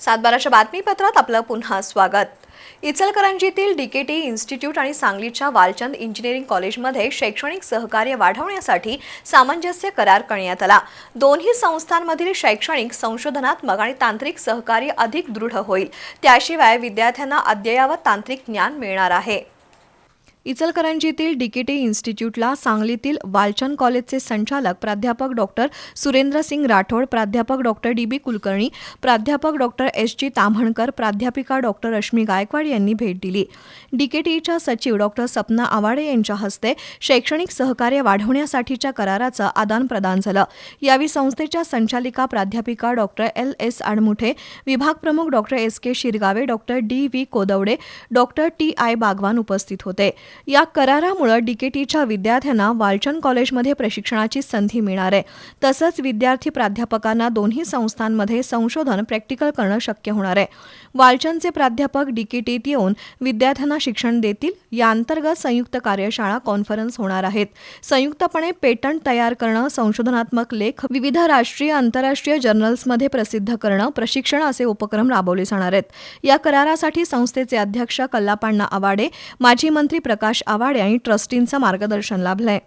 सातबाराच्या बातमीपत्रात आपलं पुन्हा स्वागत. इचलकरंजीतील डीकेटी इन्स्टिट्यूट आणि सांगलीच्या वालचंद इंजिनिअरिंग कॉलेजमध्ये शैक्षणिक सहकार्य वाढवण्यासाठी सामंजस्य करार करण्यात आला. दोन्ही संस्थांमधील शैक्षणिक संशोधनात्मक आणि तांत्रिक सहकार्य अधिक दृढ होईल. त्याशिवाय विद्यार्थ्यांना अद्ययावत तांत्रिक ज्ञान मिळणार आहे. इचलकरंजीतील डीकेटी इन्स्टिट्यूटला सांगलीतील वालचंद कॉलेजचे संचालक प्राध्यापक डॉक्टर सुरेंद्र सिंग राठोड प्राध्यापक डॉक्टर डी बी कुलकर्णी प्राध्यापक डॉक्टर एस जी ताम्हणकर प्राध्यापिका डॉक्टर रश्मी गायकवाड यांनी भेट दिली. डीकेटीच्या सचिव डॉक्टर सपना आवाडे यांच्या हस्ते शैक्षणिक सहकार्य वाढवण्यासाठीच्या कराराचं आदानप्रदान झालं. यावेळी संस्थेच्या संचालिका प्राध्यापिका डॉक्टर एल एस आडमुठे विभाग प्रमुख doctor S K Shirgave doctor D V Kodavade doctor T I Bagwan उपस्थित होते. या करारामुळे डीकेटीच्या विद्यार्थ्यांना वालचंद कॉलेजमध्ये प्रशिक्षणाची संधी मिळणार आहे. तसंच विद्यार्थी प्राध्यापकांना दोन्ही संस्थांमध्ये संशोधन प्रॅक्टिकल करणं शक्य होणार आहे. वालचंदचे प्राध्यापक डीकेटीत येऊन विद्यार्थ्यांना शिक्षण देतील. या अंतर्गत संयुक्त कार्यशाळा कॉन्फरन्स होणार आहेत. संयुक्तपणे पेटंट तयार करणं संशोधनात्मक लेख विविध राष्ट्रीय आंतरराष्ट्रीय जर्नल्समध्ये प्रसिद्ध करणं प्रशिक्षण असे उपक्रम राबवले जाणार आहेत. या करारासाठी संस्थेचे अध्यक्ष कल्लापांना आवाडे माजी मंत्री प्रकाश आवाडे आणि ट्रस्टींचं मार्गदर्शन लाभलंय.